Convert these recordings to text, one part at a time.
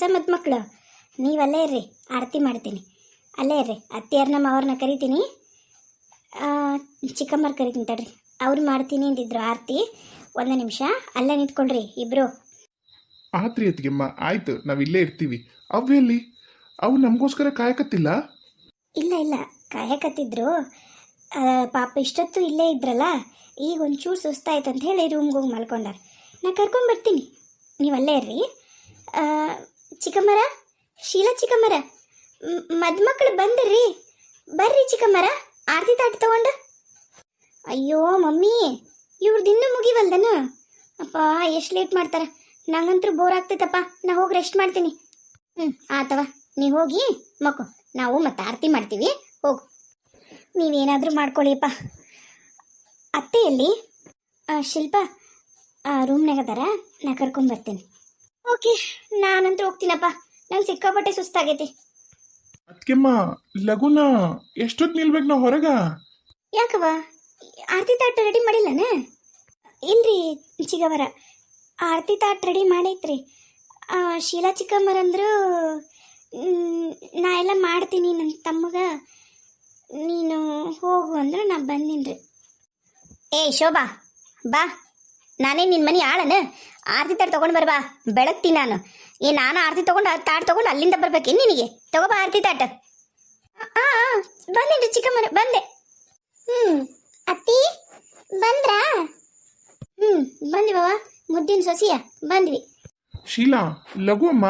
ಹೊಸ ಮದ್ಮಕ್ಳು ನೀವು ಅಲ್ಲೇ ಇರ್ರಿ ಆರತಿ ಮಾಡ್ತೀನಿ. ಅಲ್ಲೇ ಇರ್ರಿ ಅತ್ತಿಯರ್ನ ಮಾವ್ರನ್ನ ಅವ್ರನ್ನ ಕರಿತೀನಿ. ಚಿಕ್ಕಮ್ಮರ್ ಕರಿತೀನಿ ತಡ್ರಿ. ಅವ್ರು ಮಾಡ್ತೀನಿ ಅಂದಿದ್ರು ಆರತಿ ಒಂದು ನಿಮಿಷ ಅಲ್ಲೇ ನಿಂತ್ಕೊಳ್ರಿ ಇಬ್ರು. ಆತ್ರಿ ಅತ್ತಿಗೆಮ್ಮ ಆಯ್ತು ನಾವು ಇಲ್ಲೇ ಇರ್ತೀವಿ. ಅವು ಎಲ್ಲಿ? ಅವು ನಮಗೋಸ್ಕರ ಕಾಯಕತ್ತಿಲ್ಲ? ಇಲ್ಲ ಇಲ್ಲ ಕಾಯಕತ್ತಿದ್ರು. ಪಾಪ ಇಷ್ಟೊತ್ತು ಇಲ್ಲೇ ಇದ್ರಲ್ಲ ಈಗ ಒಂಚೂರು ಸುಸ್ತಾಯ್ತು ಅಂತ ಹೇಳಿ ರೂಮ್ಗೆ ಹೋಗಿ ಮಲ್ಕೊಂಡಾರ. ನಾ ಕರ್ಕೊಂಬರ್ತೀನಿ ನೀವು ಅಲ್ಲೇ ಇರ್ರಿ. ಚಿಕ್ಕಮ್ಮರ? ಶೀಲಾ ಚಿಕ್ಕಮ್ಮರ? ಮದ್ಮಕ್ಳು ಬಂದ್ರಿ. ಬರ್ರಿ ಚಿಕ್ಕಮ್ಮರ. ಆರತಿ ತಾಟಿ ತಗೊಂಡು. ಅಯ್ಯೋ, ಮಮ್ಮಿ ಇವ್ರದ್ದು ಇನ್ನೂ ಮುಗಿವಲ್ದನ? ಅಪ್ಪ, ಎಷ್ಟು ಲೇಟ್ ಮಾಡ್ತಾರ? ನಂಗಂತೂ ಬೋರ್ ಆಗ್ತೈತಪ್ಪ. ನಾ ಹೋಗಿ ರೆಸ್ಟ್ ಮಾಡ್ತೀನಿ. ಹ್ಞೂ ಆತವ. ನೀ ಹೋಗಿ ಮಕ್ಕು. ನಾವು ಮತ್ತೆ ಆರತಿ ಮಾಡ್ತೀವಿ. ಹೋಗು. ನೀವೇನಾದರೂ ಮಾಡ್ಕೊಳ್ಳಿಪ್ಪ ಅತ್ತೆಯಲ್ಲಿ ಶಿಲ್ಪ ರೂಮ್ನಾಗ ಅದಾರ. ನಾ ಕರ್ಕೊಂಬರ್ತೀನಿ ಓಕೆ ನಾನಂತೂ ಹೋಗ್ತೀನಪ್ಪ. ನಂಗೆ ಸಿಕ್ಕಾಪಟ್ಟೆ ಸುಸ್ತಾಗೈತಿ. ಅದಕ್ಕೆಮ್ಮ ಲಗುನ ಎಷ್ಟೊತ್ತು ನಿಲ್ಬೇಕು ನಾವು ಹೊರಗ? ಯಾಕವ ಆರತಿ ತಾಟ್ ರೆಡಿ ಮಾಡಿಲ್ಲನ? ಇಲ್ರಿ ಚಿಗವರ. ಆರತಿ ತಾಟ್ ರೆಡಿ ಮಾಡೈತ್ರಿ. ಆ, ಶೀಲಾ ಚಿಕ್ಕಮ್ಮರಂದ್ರು ಮ್, ನಾ ಎಲ್ಲ ಮಾಡ್ತೀನಿ ನನ್ನ ತಮ್ಮಗ. ನೀನು ಹೋಗು ಅಂದ್ರೆ ನಾ ಬಂದಿನ್ರಿ. ಏ ಶೋಭಾ ಬಾ. ನಾನೇ ನಿನ್ನ ಮನೆ ಆಳನ? ಆರತಿ ತಾಡ್ ತೊಗೊಂಡು ಬರ್ಬಾ ಬೆಳಗ್ತೀನಿ ನಾನು. ಏ ನಾನು ಆರತಿ ತೊಗೊಂಡು ತಾಡ್ ತೊಗೊಂಡು ಅಲ್ಲಿಂದ ಬರ್ಬೇಕೇನು ನಿನಗೆ. ತಗೋಬಾ ಆರತಿ ತಾಟ ಆ ಬಂದೇನ್ರಿ ಚಿಕ್ಕಮ್ಮನ ಬಂದೆ. ಹ್ಮ್ ಅತ್ತಿ ಬಂದ್ರಾ? ಹ್ಮ್ ಬಂದ್ವಿ ಬಾವ ಮುದ್ದಿನ ಸೊಸಿಯ ಬಂದ್ವಿ. ಶೀಲಾ ಲಘು ಅಮ್ಮ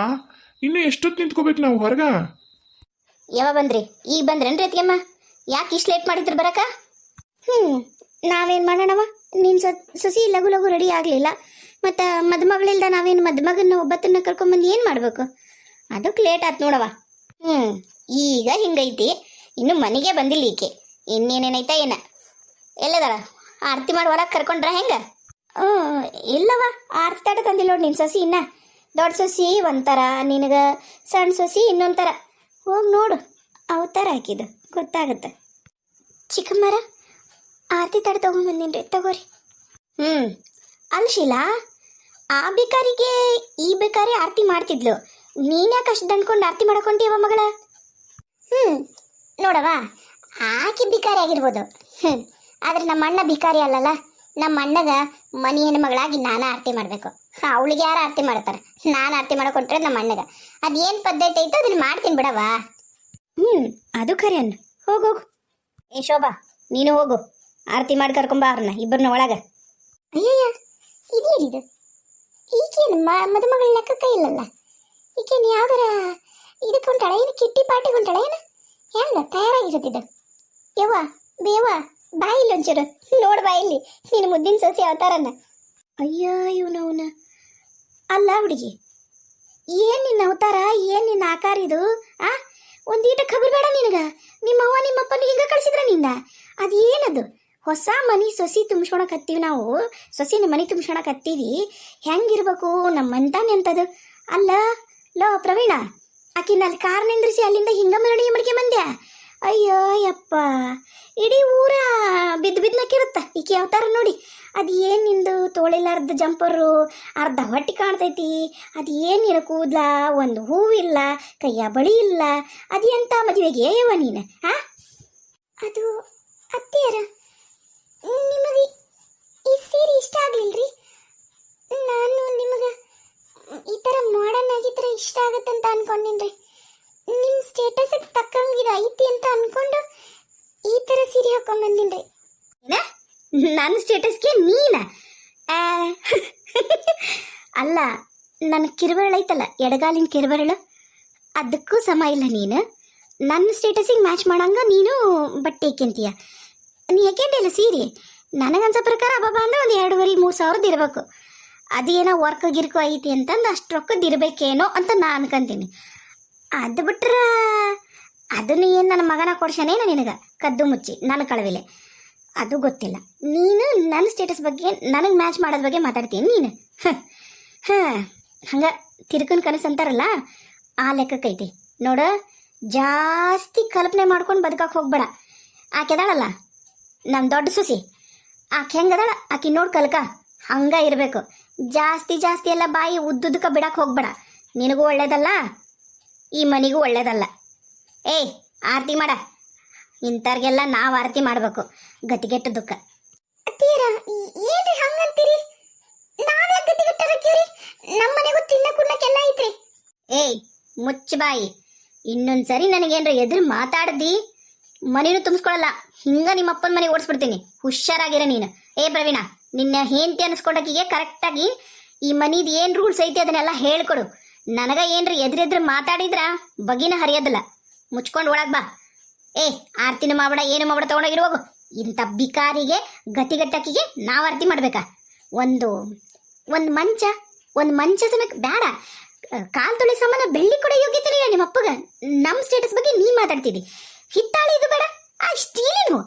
ಇನ್ನು ಎಷ್ಟೊತ್ತು ನಿಂತ್ಕೋಬೇಕು ನಾವು ಹೊರಗ? ಯಾವ ಬಂದ್ರಿ? ಈಗ ಬಂದ್ರೇನ್ರಿ ಅತ್ತಿಗೆಮ್ಮ ಯಾಕೆ ಇಷ್ಟು ಲೇಟ್ ಮಾಡಿದ್ರು ಬರಕ? ಹ್ಮ್ ನಾವೇನ್ ಮಾಡೋಣವ? ಸೊಸಿ ಲಘು ಲಘು ರೆಡಿ ಆಗಲಿಲ್ಲ. ಮತ್ತು ಮದುಮಗಳಿಲ್ದ ನಾವೇನು ಮದುಮಗನ ಒಬ್ಬತ್ತನ್ನ ಕರ್ಕೊಂಬಂದು ಏನು ಮಾಡಬೇಕು? ಅದಕ್ಕೆ ಲೇಟ್ ಆಯ್ತು ನೋಡವ ಹ್ಞೂ ಈಗ ಹಿಂಗೈತಿ. ಇನ್ನು ಮನೆಗೆ ಬಂದಿಲ್ಲ ಈಕೆ. ಇನ್ನೇನೇನೈತ ಏನ? ಎಲ್ಲದವ ಆರತಿ ಮಾಡಿ ಒಳಗೆ ಕರ್ಕೊಂಡ್ರ ಹೆಂಗೆ? ಹ್ಞೂ ಇಲ್ಲವ ಆರತಿ ತಾಟ ತಂದಿಲ್ಲ ನೋಡಿ ನಿನ್ ಸೊಸಿ ಇನ್ನ. ದೊಡ್ಡ ಸೊಸಿ, ಒಂಥರ. ನಿನಗೆ ಸಣ್ಣ ಸೊಸಿ, ಇನ್ನೊಂಥರ. ಹೋಗಿ ನೋಡು. ಅವತಾರ ಹಾಕಿದ್ದು. ಗೊತ್ತಾಗುತ್ತೆ. ಚಿಕ್ಕಮ್ಮರ, ಆರತಿ ತಡೆ ತಗೊಂಬಂದಿನ್ರಿ. ತಗೋರಿ. ಹ್ಞೂ ಅಲ್ಲ ಶೀಲಾ ಆ ಬೇಕಾರಿಗೆ ಈ ಬೇಕಾರಿ ಆರತಿ ಮಾಡ್ತಿದ್ಲು. ನೀನ್ ಯಾಕೆ ಅಷ್ಟು ದಂಡ್ಕೊಂಡು ಆರತಿ ಮಾಡಕೊಂತೀವ ಮಗಳ? ಹ್ಞೂ ನೋಡವ ಆಕೆ ಬಿಕಾರಿ ಆಗಿರ್ಬೋದು. ಹ್ಞೂ ಆದ್ರೆ ನಮ್ಮ ಅಣ್ಣ ಬಿಕಾರಿ ಅಲ್ಲಲ್ಲ ನಮ್ಮ ಅಣ್ಣಗ ಮನಿ ಮಗಳಾಗಿ ನಾನು ಆರತಿ ಮಾಡಬೇಕು. ಅವಳಿಗೆ ಯಾರು ಆರತಿ ಮಾಡ್ತಾರೆ? ನಾನು ಆರತಿ ಮಾಡ್ಕೊಂಡ್ರೆ ನಮ್ಮ ಅಣ್ಣಗ. ಅದೇನು ಪದ್ಧತಿ ಐತೋ ಅದನ್ನ ಮಾಡ್ತೀನಿ ಬಿಡವಾ ಹ್ಞೂ ಅದು ಖರೆ ಹೋಗು ಹೋಗು. ಏ ಶೋಭಾ ನೀನು ಹೋಗು. ಆರತಿ ಮಾಡಿ ಕರ್ಕೊಂಬ ಅವ್ರನ್ನ ಇಬ್ಬರನ್ನ ಒಳಗ. ಅಯ್ಯಯ್ಯ ಇದೇನಿದು ಈಗೇನು ಮದುಮಗಳ ಲೆಕ್ಕಕ್ಕ ಇಲ್ಲಲ್ಲ? ಈಗೇನು ಯಾವ್ದಾರ ಇದಕ್ಕೆ ಹೊಂಟಾಳ ಏನು ಕಿಟ್ಟಿ ಪಾರ್ಟಿಗೆ ಹೊಂಟಾಳ ಏನು? ಹೆಂಗ ತಯಾರಾಗಿರುತ್ತಿದ್ದು ಯವ್ವ ಬೇವ ಬಾಯಿಲ್ಲ ಒಂಚೂರು. ನೋಡ್ ಬಾಯಿಲ್ಲಿ ನೀನು ಮುದ್ದಿನ ಸೊಸೆ ಅವತಾರನ್ನ. ಅಯ್ಯೋ, ಇವನವನ. ಅಲ್ಲ ಹುಡುಗಿ, ಏನು ನಿನ್ನ ಅವತಾರ? ಏನು ನಿನ್ನ ಆಕಾರ ಇದು? ಆ, ಒಂದೀಟ ಖಬರ್ ಬೇಡ ನಿನಗ. ನಿಮ್ಮ ಅವ್ವ, ನಿಮ್ಮಪ್ಪನ ಹಿಂಗ ಕಳ್ಸಿದ್ರ ನಿನ್ನ ಅದು ಹೊಸ ಮನಿ ಸೊಸಿ ತುಂಬಿಸ್ಕೊಳಕತ್ತೀವಿ ನಾವು. ಸೊಸಿನ ಮನಿ ತುಂಬಿಸ್ಕೊಳಕತ್ತೀವಿ ಹೆಂಗಿರ್ಬೇಕು ನಮ್ಮ ಅಂತದು. ಅಲ್ಲ, ಲೋ ಪ್ರವೀಣ, ಆಕಿನ ಅಲ್ಲಿ ಕಾರ್ ನಿಂದ್ರಿಸಿ ಅಲ್ಲಿಂದ ಹಿಂಗ ಮರಣಿ ಮಡಿಕೆ ಬಂದ್ಯಾ? ಅಯ್ಯೋ, ಯಪ್ಪ. ಇಡೀ ಊರ ಬಿದ್ದು ಬಿದ್ದು ನಕ್ಕಿರುತ್ತ ಈಕೆ ಅವತಾರ ನೋಡಿ. ಅದು ಏನು ನಿಂದು ತೋಳಿಲಾರ್ದ ಜಂಪರು, ಅರ್ಧ ಹೊಟ್ಟೆ ಕಾಣ್ತೈತಿ. ಅದು ಏನು ಇರ ಕೂದ್ಲ? ಒಂದು ಹೂವಿಲ್ಲ ಕೈಯ ಬಳಿ ಇಲ್ಲ. ಅದು ಎಂತ ಮದುವೆಗೆ ಯವ ನೀನು ಹಾಂ ಅದು ಅತ್ತೆಯರ? ನಿಮಗೆ ಈ ಸೀರೆ ಇಷ್ಟ ಆಗ್ಲಿಲ್ರಿ? ನಾನು ನಿಮಗೆ ಈ ಥರ ಮಾಡರ್ನ್ ಆಗಿದ್ರೆ ಇಷ್ಟ ಆಗತ್ತಂತ ಅನ್ಕೊಂಡಿನ್ರಿ. ನಿಮ್ಮ ಸ್ಟೇಟಸ್ಗೆ ಇದು ಐತಿ ಅಂತ ಅನ್ಕೊಂಡು ಈ ಥರ ಸೀರೆ ಹಾಕೊಂಡು ಬಂದಿನ್ರಿ. ನನ್ನ ಸ್ಟೇಟಸ್ಗೆ ನೀನ? ಅಲ್ಲ ನನ್ನ ಕಿರುಬೆರಳು ಐತಲ್ಲ, ಎಡಗಾಲಿನ ಕಿರುಬೆರಳು, ಅದಕ್ಕೂ ಸಮ ಇಲ್ಲ ನೀನು. ನನ್ನ ಸ್ಟೇಟಸಿಗೆ ಮ್ಯಾಚ್ ಮಾಡಂಗ ನೀನು ಬಟ್ಟೆ ಹಾಕ್ಯಂತೀಯ. ನೀ ಯಾಕೆಂಡಿಲ್ಲ ಸೀರೆ? ನನಗನ್ಸೋ ಪ್ರಕಾರ ಅಬ್ಬಬ್ಬ ಅಂದ್ರೆ ಒಂದು ಎರಡೂವರೆ, ಮೂರು ಸಾವಿರದ ಇರಬೇಕು. ಅದೇನೋ ವರ್ಕ್ ಗಿರ್ಕು ಐತಿ ಅಂತಂದು ಅಷ್ಟು ರೊಕ್ಕದ್ದು ಇರಬೇಕೇನೋ ಅಂತ ನಾನು ಅನ್ಕಂತೀನಿ. ಅದು ಬಿಟ್ರೆ ಅದನ್ನು ಏನು ನನ್ನ ಮಗನ ಕೊಡ್ಸನೇನ ನಿನಗೆ? ಕದ್ದು ಮುಚ್ಚಿ ನನ್ನ ಕಳವಿಲೆ. ಅದು ಗೊತ್ತಿಲ್ಲ. ನೀನು ನನ್ನ ಸ್ಟೇಟಸ್ ಬಗ್ಗೆ, ನನಗೆ ಮ್ಯಾಚ್ ಮಾಡೋದ್ರ ಬಗ್ಗೆ ಮಾತಾಡ್ತೀನಿ ನೀನು. ಹಾಂ ಹಂಗೆ ತಿರ್ಕನ್ ಕನಸು ಅಂತಾರಲ್ಲ, ಆ ಲೆಕ್ಕಕ್ಕೈತಿ ನೋಡು, ಜಾಸ್ತಿ ಕಲ್ಪನೆ ಮಾಡ್ಕೊಂಡು ಬದುಕಕ್ಕೆ ಹೋಗ್ಬೇಡ. ಆಕೆ ಅದಾಳಲ್ಲ? ನಮ್ಮ ದೊಡ್ಡ ಸುಸಿ. ಆಕೆ ಹೆಂಗದಾಳ? ಆಕೆ ನೋಡಿ ಕಲ್ಕ. ಹಂಗ ಇರಬೇಕು. ಜಾಸ್ತಿ ಜಾಸ್ತಿ ಎಲ್ಲ ಬಾಯಿ ಉದ್ದುದಕ್ಕೆ ಬಿಡಕ್ಕೆ ಹೋಗ್ಬೇಡ. ನಿನಗೂ ಒಳ್ಳೇದಲ್ಲ? ಈ ಮನಿಗೂ ಒಳ್ಳೇದಲ್ಲ. ಏಯ್ ಆರತಿ ಮಾಡ. ಇಂಥವ್ರಿಗೆಲ್ಲ ನಾವು ಆರತಿ ಮಾಡಬೇಕು. ಗತಿಗೆಟ್ಟ ದುಃಖ. ಏನ್ರಿ ಹಂಗಂತೀರಿ? ನಮ್ಮ ಮನೆಗೂ ತಿನ್ನ ಕುಡ್ಲಕ್ಕೆಲ್ಲ ಐತ್ರಿ. ಏಯ್ ಮುಚ್ಚ ಬಾಯಿ. ಇನ್ನೊಂದ್ಸರಿ ನನಗೇನ್ರ ಎದುರು ಮಾತಾಡ್ದಿ? ಮನೇನು ತುಂಬಿಸ್ಕೊಳಲ್ಲ. ಹಿಂಗ ನಿಮ್ಮ ಅಪ್ಪನ ಮನೆ ಓಡಿಸ್ಬಿಡ್ತೀನಿ. ಹುಷಾರಾಗಿರ ನೀನು. ಏ ಪ್ರವೀಣ, ನಿನ್ನ ಹೆಂಡತಿ ಅನ್ಸ್ಕೊಂಡಕ್ಕಿಗೆ ಕರೆಕ್ಟಾಗಿ ಈ ಮನಿದು ಏನ್ ರೂಲ್ಸ್ ಐತಿ ಅದನ್ನೆಲ್ಲ ಹೇಳ್ಕೊಡು. ನನಗ ಏನ್ರಿ ಎದುರೆದ್ರು ಮಾತಾಡಿದ್ರ ಬಗಿನ ಹರಿಯೋದಿಲ್ಲ. ಮುಚ್ಕೊಂಡು ಒಳಗ್ ಬಾ. ಏ, ಆರ್ತಿನ ಮಾಡಬೇಡ ಏನು ಮಾಡಬೇಡ ತಗೊಂಡೋಗಿರುವಾಗ ಇಂಥ ಬಿಕಾರಿಗೆ ಗತಿಗಟ್ಟಕ್ಕಿಗೆ ನಾವು ಆರತಿ ಮಾಡ್ಬೇಕಾ. ಒಂದು ಒಂದು ಮಂಚ ಒಂದು ಮಂಚ ಸಮೇತ ಬೇಡ ಕಾಲ್ ತೊಳೆ ಸಾಮಾನ ಬೆಳ್ಳಿ ಕೂಡ ಯೋಗ್ಯತೆ ಇಲ್ಲ ನಿಮ್ಮ ಅಪ್ಪಗ ನಮ್ಮ ಸ್ಟೇಟಸ್ ಬಗ್ಗೆ ನೀ ಮಾತಾಡ್ತಿದ್ದಿ. ಹಿತ್ತಾಳಿ ಇದು ಬೇಡ. ಆ ಸ್ಟೀಲಿನವು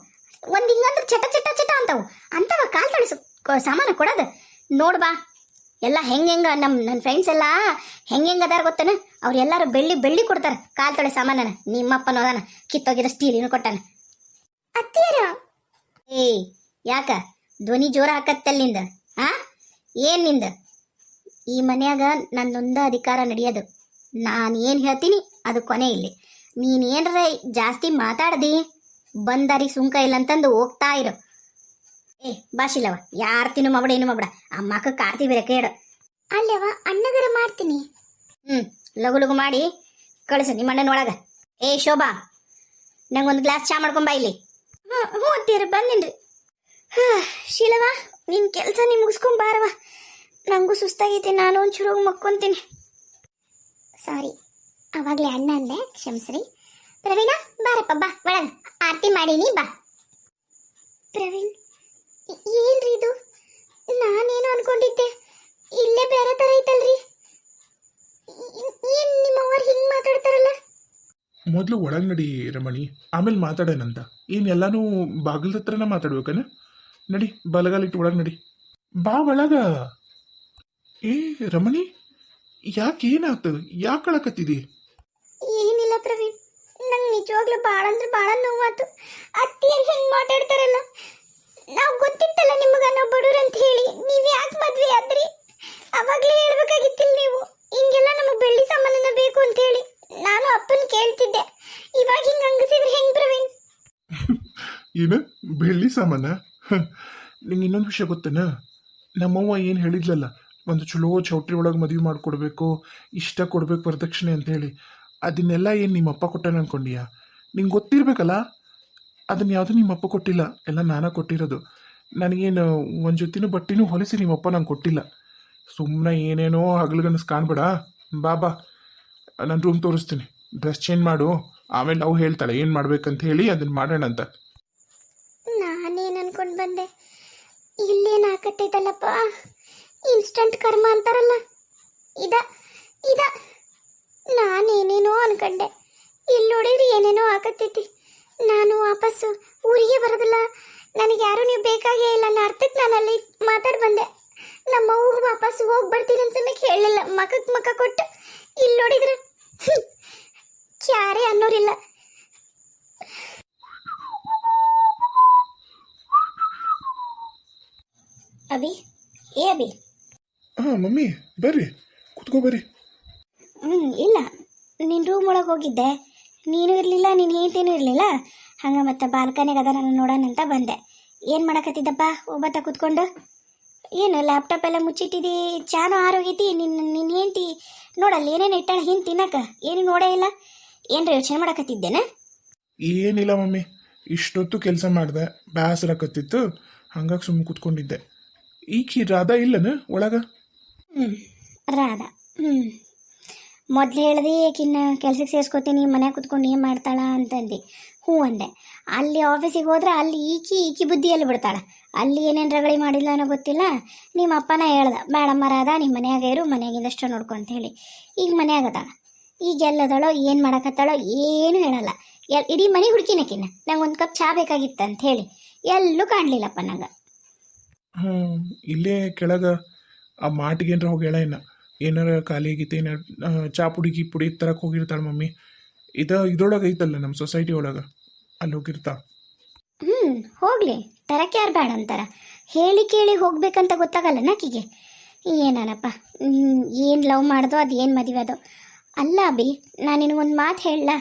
ಒಂದು ಹಿಂಗಂದ್ರೆ ಚಟ ಚಟ ಚಟ ಅಂತವು. ಅಂತವ ಕಾಲ್ ತೊಳಿಸು ಸಾಮಾನ ಕೊಡೋದು. ನೋಡ್ಬಾ ಎಲ್ಲ ಹೆಂಗ್ ನಮ್ಮ ನನ್ನ ಫ್ರೆಂಡ್ಸ್ ಎಲ್ಲ ಹೆಂಗ್ ಅದಾರ ಗೊತ್ತನ? ಅವ್ರು ಎಲ್ಲಾರು ಬೆಳ್ಳಿ ಬೆಳ್ಳಿ ಕೊಡ್ತಾರ ಕಾಲ್ ತೊಳೆ ಸಾಮಾನನ. ನಿಮ್ಮಪ್ಪನ ಅದಾನ. ಕಿತ್ತೋಗಿರೋ ಸ್ಟೀಲಿನ ಕೊಟ್ಟಾನ. ಅತ್ತೀರ ಏಯ್, ಯಾಕ? ಧ್ವನಿ ಜೋರ ಹಾಕತ್ತಲ್ಲಿಂದ ಆ? ಏನ್ನಿಂದ? ಈ ಮನ್ಯಾಗ ನನ್ನೊಂದ ಅಧಿಕಾರ ನಡೆಯೋದು. ನಾನು ಏನು ಹೇಳ್ತೀನಿ, ಅದು ಕೊನೆ ಇಲ್ಲಿ. ನೀನ್ ಏನ್ರ ಜಾಸ್ತಿ ಮಾತಾಡ್ದಿ? ಬಂದಾರಿ ಸುಂಕ ಇಲ್ಲ ಅಂತಂದು ಹೋಗ್ತಾ ಇರು. ಏ ಬಾಶಿಲ್ಲವ ತಿನ್ನು ಮಾಡ್ಬೇಡ ಏನು ಮಾಡ್ಬೇಡ ಅಮ್ಮಕ್ಕ ಕಾರ್ತಿ ಬೇರೆ ಕೇಳು. ಅಲ್ಲವ ಅಣ್ಣಗರ ಮಾಡ್ತೀನಿ. ಹ್ಮ್ ಲಗು ಲಗು ಮಾಡಿ ಕಳಿಸು ನಿಮ್ಮ ಅಣ್ಣನ ಒಳಗ. ಏ ಶೋಭಾ ನಂಗೊಂದು ಗ್ಲಾಸ್ ಚಾ ಮಾಡ್ಕೊಂಬ ಇಲ್ಲಿ. ಹ್ಞೂ ಅತ್ತೀರ ಬಂದಿನ್ರಿ. ಹಾ ಶೀಲವ ನಿನ್ ಕೆಲಸ ನೀ ಮುಗಿಸ್ಕೊಂಬಾರವ ನಂಗೂ ಸುಸ್ತಾಗೈತಿ ನಾನು ಒಂಚೂರು ಮಕ್ಕೊಂತೀನಿ. ಸಾರಿ. ಅವಾಗಲೇ ಅಣ್ಣ ಅಂದೆ, ಕ್ಷಮಿಸ್ರಿ. ಪ್ರವೀಣ, ಬಾರಪ್ಪ, ಬಾ, ಒಳಗ. ಆರತಿ ಮಾಡೀನಿ, ಬಾ. ಪ್ರವೀಣ್, ಏನ್ರಿ ಇದು? ನಾನೇನು ಅನ್ಕೊಂಡಿದ್ದೆ? ಇಲ್ಲೇ ಬೇರೆ ತರ ಐತಲ್ರಿ? ಏನ್ ನಿಮ್ಮ ನಿಮ್ಮವ್ರು ಹಿಂಗ್ ಮಾತಾಡ್ತಾರಲ್ಲ? ಮೊದಲು ಒಳಗೆ ನಡಿ, ರಮಣಿ. ಆಮೇಲೆ ಮಾತಾಡೋಣಂತ ಏನು ಎಲ್ಲಾನು ಬಾಗಿಲ್ದ ಹತ್ರನ ಮಾತಾಡ್ಬೇಕನ? ನಡಿ ಬಲಗಾಲಿಟ್ಟು ಒಳಗೆ ನಡಿ. ಬಾ ಒಳಗ. ಏ, ರಮಣಿ, ಯಾಕೆ ಏನಾಗ್ತದೆ? ಯಾಕೆ ನಂಗೆ ನಿಜವಾಗ್ಲೂ ಭಾಳ ಅಂದ್ರೆ ಭಾಳ ನೋವಾತು. ಅತ್ತಿಯರು ಹೆಂಗ್ ಮಾತಾಡ್ತಾರಲ್ಲ? ನಾವು ಗೊತ್ತಿತ್ತಲ್ಲ ನಿಮಗ ನಾವು ಬಡವ್ರು ಅಂತ ಹೇಳಿ. ನೀವ್ ಯಾಕೆ ಮದ್ವೆ ಆದ್ರಿ? ಅವಾಗ್ಲೇ ಹೇಳ್ಬೇಕಾಗಿತ್ತಿಲ್ಲ ನೀವು. ಹಿಂಗೆಲ್ಲ ನಮಗೆ ಬೆಳ್ಳಿ ಸಾಮಾನನ ಬೇಕು ಅಂತ ಹೇಳಿ ನಾನು ಅಪ್ಪನ ಕೇಳ್ತಿದ್ದೆ. ಇವಾಗ ಹಿಂಗ್ ಹಂಗಸಿದ್ರೆ ಹೆಂಗ್ ಪ್ರವೀಣ್? ಏನು? ಬೆಳ್ಳಿ ಸಾಮಾನ? ನಿಂಗೆ ಇನ್ನೊಂದು ವಿಷಯ ಗೊತ್ತೇನ? ನಮ್ಮವ್ವ ಏನು ಹೇಳಿದ್ಲಲ್ಲ, ಒಂದು ಚಲೋ ಚೌಟ್ರಿ ಒಳಗೆ ಮದುವೆ ಮಾಡಿಕೊಡ್ಬೇಕು, ಇಷ್ಟ ಕೊಡ್ಬೇಕು ವರದಕ್ಷಿಣೆ ಅಂತ ಹೇಳಿ. ಅದನ್ನೆಲ್ಲ ಏನು ನಿಮ್ಮಪ್ಪ ಕೊಟ್ಟಾನ ಅನ್ಕೊಂಡೀಯಾ? ನಿಂಗೆ ಗೊತ್ತಿರಬೇಕಲ್ಲ? ಅದನ್ನ ಯಾವುದು ನಿಮ್ಮಪ್ಪ ಕೊಟ್ಟಿಲ್ಲ. ಎಲ್ಲ ನಾನೇ ಕೊಟ್ಟಿರೋದು. ನನಗೇನು ಒಂದು ಜೊತಿನೂ ಬಟ್ಟಿನೂ ಹೊಲಿಸಿ ನಿಮ್ಮಪ್ಪ ನಂಗೆ ಕೊಟ್ಟಿಲ್ಲ. ಸುಮ್ಮನೆ ಏನೇನೋ ಹಗಲುಗನಸ್ ಕಾಣ್ಬೇಡ. ಬಾ ಬಾ. ನಾನು ರೂಮ್ ತೋರಿಸ್ತೀನಿ. ಡ್ರೆಸ್ ಚೇಂಜ್ ಮಾಡು. ಆಮೇಲೆ ನಾವು ಹೇಳ್ತಾಳೆ. ಏನು ಮಾಡ್ಬೇಕಂತ ಹೇಳಿ ಅದನ್ನ ಮಾಡೋಣ ಅಂತ. ನಾನೇನು ಅನ್ಕೊಂಡು ಬಂದೆ? ಇಲ್ಲೇನು ಹಾಕತ್ತೈತಲ್ಲಪ್ಪ ಇನ್ಸ್ಟಂಟ್ ಕರ್ಮ ಅಂತಾರಲ್ಲ? ಇದ ಇದ. ನಾನೇನೇನೋ ಅನ್ಕಂಡೆ. ಇಲ್ಲಿ ನೋಡಿದ್ರೆ ಏನೇನೋ ಆಗತ್ತೈತಿ ನಾನು ವಾಪಸ್ಸು ಊರಿಗೆ ಬರೋದಿಲ್ಲ. ನನಗೆ ಯಾರು ನೀವು ಬೇಕಾಗೇ ಇಲ್ಲ. ಅನ್ನೋ ಅರ್ಥಕ್ಕೆ ನಾನು ಅಲ್ಲಿ ಮಾತಾಡಿ ಬಂದೆ. ನಮ್ಮ ಊರು ವಾಪಸ್ ಹೋಗಿ ಬರ್ತೀನಿ ಅಂತ ಹೇಳಲಿಲ್ಲ. ಮಕಕ್ಕೆ ಮಕ ಕೊಟ್ಟು ಇಲ್ಲಿ ನೋಡಿದ್ರೆ ಯಾರೇ ಅನ್ನೋರಿಲ್ಲ. ಅಭಿ, ಏ ಅಭಿ? ಹಾಂ, ಮಮ್ಮಿ, ಬರ್ರಿ. ಕುತ್ಕೋ ಬರ್ರಿ. ಹ್ಞೂ ಇಲ್ಲ. ನಿನ್ನ ರೂಮ್ ಒಳಗೆ ಹೋಗಿದ್ದೆ. ನೀನು ಇರಲಿಲ್ಲ ನೀನು ಹೇಳ್ತೇನೂ ಇರಲಿಲ್ಲ. ಹಂಗೆ ಮತ್ತೆ ಬಾಲ್ಕನಿಗೆ ಅದ ನಾನು ನೋಡೋಣ ಅಂತ ಬಂದೆ. ಏನು ಮಾಡಕತ್ತಿದ್ದಪ್ಪ? ಒಬ್ಬತ್ತ ಕೂತ್ಕೊಂಡು? ಏನು ಲ್ಯಾಪ್ಟಾಪ್ ಎಲ್ಲ ಮುಚ್ಚಿಟ್ಟಿದಿ? ಚಾನು ಆರೋಗೈತಿ? ನಿನ್ನ ನಿನ್ನ ಹೆಂಡತಿ? ನೋಡಲ್ಲ ಏನೇನು ಇಟ್ಟಾಳ ಹಿಂಗೆ ತಿನ್ನಕ? ಏನು ನೋಡೇ ಇಲ್ಲ? ಏನ್ರ ಯೋಚನೆ ಮಾಡಕತ್ತಿದ್ದೇನೆ? ಏನಿಲ್ಲ ಮಮ್ಮಿ. ಇಷ್ಟೊತ್ತು ಕೆಲಸ ಮಾಡಿದೆ. ಬೇಸರಕತ್ತಿತ್ತು ಹಂಗಾಗಿ ಸುಮ್ಮನೆ ಕೂತ್ಕೊಂಡಿದ್ದೆ. ಈಕಿ ರಾಧಾ ಇಲ್ಲನ ಒಳಗ? ಹ್ಞೂ ರಾಧಾ. ಹ್ಞೂ ಮೊದ್ಲು ಹೇಳ್ದೆ ಆಕಿನ್ನ ಕೆಲಸಕ್ಕೆ ಸೇರಿಸ್ಕೋತೀನಿ ಮನೆ ಕುತ್ಕೊಂಡು ಏನು ಮಾಡ್ತಾಳ? ಅಂತಂದು ಹ್ಞೂ ಅಂದೆ. ಅಲ್ಲಿ ಆಫೀಸಿಗೆ ಹೋದ್ರೆ ಅಲ್ಲಿ ಈಕಿ ಈಕಿ ಬುದ್ಧಿಯಲ್ಲಿ ಬಿಡ್ತಾಳ. ಅಲ್ಲಿ ಏನೇನು ರಗಳಿ ಮಾಡಿಲ್ಲ ಅನ್ನೋ ಗೊತ್ತಿಲ್ಲ. ನಿಮ್ಮ ಅಪ್ಪನ ಹೇಳ್ದ ಬೇಡಮ್ಮ ಅದ ನಿಮ್ಮ ಮನ್ಯಾಗ ಇರು, ಮನೆಯಾಗಿಂದಷ್ಟು ನೋಡ್ಕೊ ಅಂತ ಹೇಳಿ. ಈಗ ಮನ್ಯಾಗ ಅದಾಳ. ಈಗ ಎಲ್ಲದಳೋ, ಏನು ಮಾಡಕತ್ತಾಳೋ ಏನು ಹೇಳಲ್ಲ. ಎಲ್, ಇಡೀ ಮನೆ ಹುಡುಕಿನಕಿನ ನಂಗೆ ಒಂದು ಕಪ್ ಚಾ ಬೇಕಾಗಿತ್ತು ಅಂತ ಹೇಳಿ. ಎಲ್ಲೂ ಕಾಣಲಿಲ್ಲಪ್ಪ ನಂಗೆ. ಹ್ಞೂ ಇಲ್ಲೇ ಕೆಳಗೆ ಆ ಮಾಟಿಗೆ ಏನಾರ ಹೋಗಿ ಹೇಳ ಇನ್ನ. ಏನಾರ ಖಾಲಿ ಆಗಿತ್ತು ಏನಾರ ಚಾ ಪುಡಿ ಗೀ ಪುಡಿ ತರಕ್ಕೆ ಹೋಗಿರ್ತಾಳೆ ಮಮ್ಮಿ. ಇದ ಇದ್ರೊಳಗೆ ಐತಲ್ಲ ನಮ್ಮ ಸೊಸೈಟಿ ಒಳಗೆ? ಅಲ್ಲಿ ಹೋಗಿರ್ತಾ? ಹ್ಞೂ ಹೋಗ್ಲಿ. ತರಕ್ಕೆ ಯಾರು ಬೇಡ ಅಂತಾರ. ಹೇಳಿ ಕೇಳಿ ಹೋಗ್ಬೇಕಂತ ಗೊತ್ತಾಗಲ್ಲ ನಾಕಿಗೆ. ಏನನಪ್ಪ ಏನು ಲವ್ ಮಾಡ್ದೋ ಅದು ಏನು ಮದುವೆ ಅದು ಅಲ್ಲ ಅಭಿ ನಾನು ನಿನಗೊಂದು ಮಾತು ಹೇಳಲ್ಲ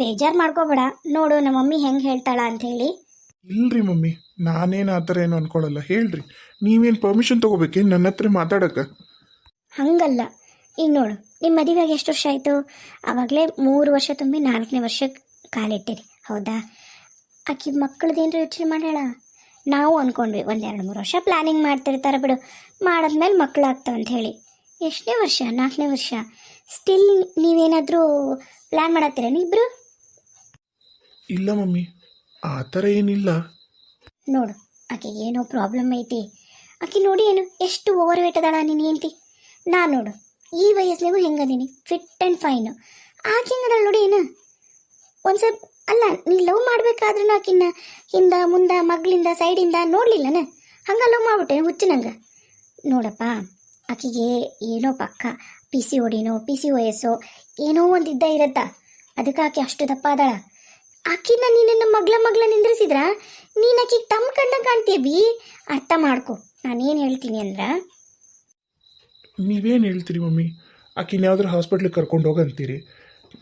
ಬೇಜಾರು ಮಾಡ್ಕೋಬೇಡ. ನೋಡು ನಮ್ಮ ಮಮ್ಮಿ ಹೆಂಗೆ ಹೇಳ್ತಾಳ ಹೇಳಿ. ಇಲ್ರಿ ಮಮ್ಮಿ ನಾನೇನು ಆ ಥರ ಏನು ಅನ್ಕೊಳಲ್ಲ. ಹೇಳ್ರಿ. ನೀವೇನು ಪರ್ಮಿಷನ್ ತೊಗೋಬೇಕೇನು ನನ್ನ ಹತ್ರ ಮಾತಾಡಕ್ಕೆ. ಹಂಗಲ್ಲ. ಈಗ ನೋಡು ನಿಮ್ಮ ಮದುವೆಗೆ ಎಷ್ಟು ವರ್ಷ ಆಯಿತು? ಆವಾಗಲೇ ಮೂರು ವರ್ಷ ತುಂಬಿ ನಾಲ್ಕನೇ ವರ್ಷಕ್ಕೆ ಕಾಲಿಟ್ಟಿರಿ ಹೌದಾ? ಆಕಿ ಮಕ್ಕಳದೇನು ಯೋಚನೆ ಮಾಡ್ಯಾಳ? ನಾವು ಅಂದ್ಕೊಂಡ್ವಿ ಒಂದೆರಡು ಮೂರು ವರ್ಷ ಪ್ಲ್ಯಾನಿಂಗ್ ಮಾಡ್ತಿರ್ತಾರೆ ಬಿಡು ಮಾಡಿದ್ಮೇಲೆ ಅಂತ ಹೇಳಿ. ಎಷ್ಟನೇ ವರ್ಷ? ನಾಲ್ಕನೇ ವರ್ಷ? ಸ್ಟಿಲ್ ನೀವೇನಾದರೂ ಪ್ಲ್ಯಾನ್ ಮಾಡತ್ತೀರೇನು ಇಬ್ಬರು ಇಲ್ಲ ಮಮ್ಮಿ ಆ ಥರ ಏನಿಲ್ಲ. ನೋಡು ಆಕೆಗೆ ಏನೋ ಪ್ರಾಬ್ಲಮ್ ಐತಿ. ಆಕೆ ನೋಡಿ ಏನು ಎಷ್ಟು ಓವರ್ ವೇಟ್ ಅದಾಳ ನೀನು ಏಂತಿ ನಾ ನೋಡು, ಈ ವಯಸ್ಸಿನಾಗೂ ಹೆಂಗದೀನಿ ಫಿಟ್ ಆ್ಯಂಡ್ ಫೈನ್ ಆಕೆ ಹೆಂಗದಲ್ಲ ನೋಡಿ ಏನು? ಒಂದು ಸ್ವಲ್ಪ, ಅಲ್ಲ ನೀ ಲವ್ ಮಾಡಬೇಕಾದ್ರೆ ಆಕಿನ್ನ ಹಿಂದ, ಮುಂದ, ಮಗಳಿಂದ ಸೈಡಿಂದ ನೋಡಲಿಲ್ಲನ? ಹಂಗೆ ಲವ್ ಮಾಡ್ಬಿಟ್ಟೆ ಹುಚ್ಚು ನಂಗೆ ನೋಡಪ್ಪ, ಆಕಿಗೆ ಏನೋ ಪಕ್ಕ ಪಿ ಸಿ ಓಡಿನೋ ಪಿ ಸಿ ವಯಸ್ಸೋ ಏನೋ ಒಂದು ಇದ್ದ ಇರತ್ತ. ಅದಕ್ಕೆ ಆಕೆ ಅಷ್ಟು ದಪ್ಪ ಅದಾಳ ಆಕಿನ ನೀನನ್ನು ಮಗ್ಳ ಮಗ್ಳ ನಿಂದ್ರಿಸಿದ್ರ? ನೀನು ಆಕಿಗೆ ತಮ್ಮ ಕಣ್ಣ ಕಾಣ್ತೀಯ ಬಿ? ಅರ್ಥ ಮಾಡ್ಕೊ. ನಾನೇನು ಹೇಳ್ತೀನಿ ಅಂದ್ರ ನೀವೇನು ಹೇಳ್ತೀರಿ ಮಮ್ಮಿ? ಆಕಿನ ಹಾಸ್ಪಿಟ್ಲಿಗೆ ಕರ್ಕೊಂಡು ಹೋಗಂತೀರಿ?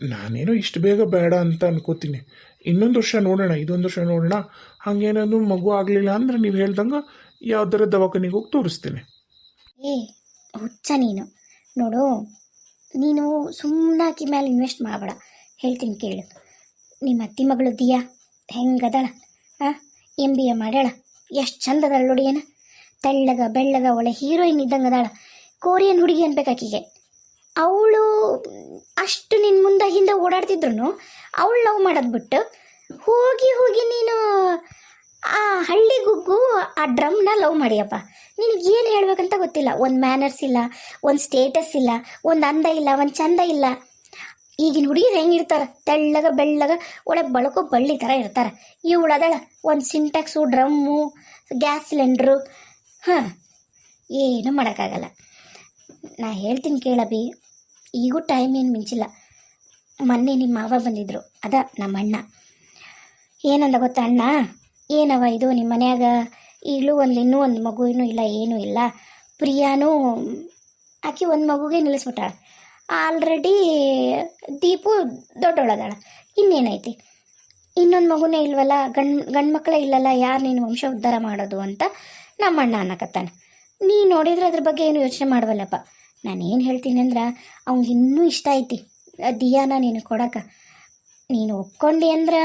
ನಾನೇನೋ ಇಷ್ಟು ಬೇಗ ಬೇಡ ಅಂತ ಅನ್ಕೋತೀನಿ. ಇನ್ನೊಂದು ವರ್ಷ ನೋಡೋಣ, ಇದೊಂದು ವರ್ಷ ನೋಡೋಣ. ಹಂಗೇನಾದ್ರು ಮಗು ಆಗಲಿಲ್ಲ ಅಂದ್ರೆ ನೀವು ಹೇಳ್ದಂಗೆ ಯಾವ್ದಾರ ದವಾಖಾನಿಗೆ ಹೋಗಿ ತೋರಿಸ್ತೀನಿ. ಏ, ಹುಚ್ಚ ನೀನು. ನೋಡು, ನೀನು ಸುಮ್ಮನೆ ಆಕಿ ಮೇಲೆ ಇನ್ವೆಸ್ಟ್ ಮಾಡಬೇಡ. ಹೇಳ್ತೀನಿ ಕೇಳು. ನಿಮ್ಮ ಅತ್ತಿ ಮಗಳು ದಿಯಾ? ಹೆಂಗದಳ ಹಾಂ ಎಂ ಬಿ ಎ ಮಾಡ್ಯಾಳ? ಎಷ್ಟು ಚಂದ ನೋಡಿ ಏನು? ತೆಳ್ಳಗ, ಬೆಳ್ಳಗ, ಒಳ್ಳೆ ಹೀರೋಯಿನ್ ಇದ್ದಂಗೆ ಅದಾಳ. ಕೋರಿಯನ್ ಹುಡುಗಿ ಅನ್ಬೇಕಾಕಿಗೆ. ಅವಳು ಅಷ್ಟು ನಿನ್ನ ಮುಂದೆ ಹಿಂದೆ ಓಡಾಡ್ತಿದ್ರು ಅವಳು ಲವ್ ಮಾಡೋದು ಬಿಟ್ಟು ಹೋಗಿ ಹೋಗಿ ನೀನು ಆ ಹಳ್ಳಿ ಗುಗ್ಗು ಆ ಡ್ರಮ್ನ ಲವ್ ಮಾಡಿಯಪ್ಪ. ನಿನಗೆ ಏನು ಹೇಳ್ಬೇಕಂತ ಗೊತ್ತಿಲ್ಲ. ಒಂದು ಮ್ಯಾನರ್ಸ್ ಇಲ್ಲ, ಒಂದು ಸ್ಟೇಟಸ್ ಇಲ್ಲ, ಒಂದು ಅಂದ ಇಲ್ಲ, ಒಂದು ಚಂದ ಇಲ್ಲ. ಈಗಿನ ಹುಡುಗಿರು ಇರ್ತಾರೆ? ತೆಳ್ಳಗ, ಬೆಳ್ಳಗ ಒಳ್ಳೆ ಬಳಕೋ ಬಳ್ಳಿ ಥರ ಇರ್ತಾರೆ. ಇವಳು ಅದಳ, ಒಂದು ಸಿಂಟ್ಯಾಕ್ಸು ಡ್ರಮ್ಮು, ಗ್ಯಾಸ್ ಸಿಲಿಂಡ್ರು, ಹಾಂ, ಏನೂ ಮಾಡೋಕ್ಕಾಗಲ್ಲ. ನಾ ಹೇಳ್ತೀನಿ ಕೇಳಬಿ ಈಗೂ ಟೈಮ್ ಏನು ಮಿಂಚಿಲ್ಲ. ಮೊನ್ನೆ ನಿಮ್ಮ ಮಾವ ಬಂದಿದ್ರು. ಅದ ನಮ್ಮ ಅಣ್ಣ. ಏನಂದ ಗೊತ್ತಾ ಅಣ್ಣ? ಏನವ ಇದು ನಿಮ್ಮ ಮನ್ಯಾಗ? ಈಗಲೂ ಒಂದು ಇನ್ನೂ ಒಂದು ಮಗು ಇನ್ನೂ ಇಲ್ಲ, ಏನೂ ಇಲ್ಲ. ಪ್ರಿಯಾನೂ ಆಕೆ ಒಂದು ಮಗುಗೆ ನಿಲ್ಲಿಸ್ಬಿಟ್ಟಾಳ ಆಲ್ರೆಡಿ ದೀಪು ದೊಡ್ಡೊಳದಾಳ. ಇನ್ನೇನೈತಿ? ಇನ್ನೊಂದು ಮಗುನೇ ಇಲ್ವಲ್ಲ? ಗಂಡ್, ಗಂಡು ಮಕ್ಕಳೇ ಇಲ್ಲಲ್ಲ? ಯಾರು ನೀನು ವಂಶ ಉದ್ಧಾರ ಮಾಡೋದು ಅಂತ ನಮ್ಮ ಅಣ್ಣ ಅನ್ನಕತ್ತಾನೆ. ನೀ ನೋಡಿದ್ರೆ ಅದ್ರ ಬಗ್ಗೆ ಏನು ಯೋಚನೆ ಮಾಡವಲ್ಲಪ್ಪ. ನಾನು ಏನು ಹೇಳ್ತೀನಿ ಅಂದ್ರೆ ಅವ್ನಿಗೆ ಇನ್ನೂ ಇಷ್ಟ ಐತಿ ದಿಯಾನ ನೀನು ಕೊಡಕ. ನೀನು ಒಪ್ಕೊಂಡಿ ಅಂದ್ರೆ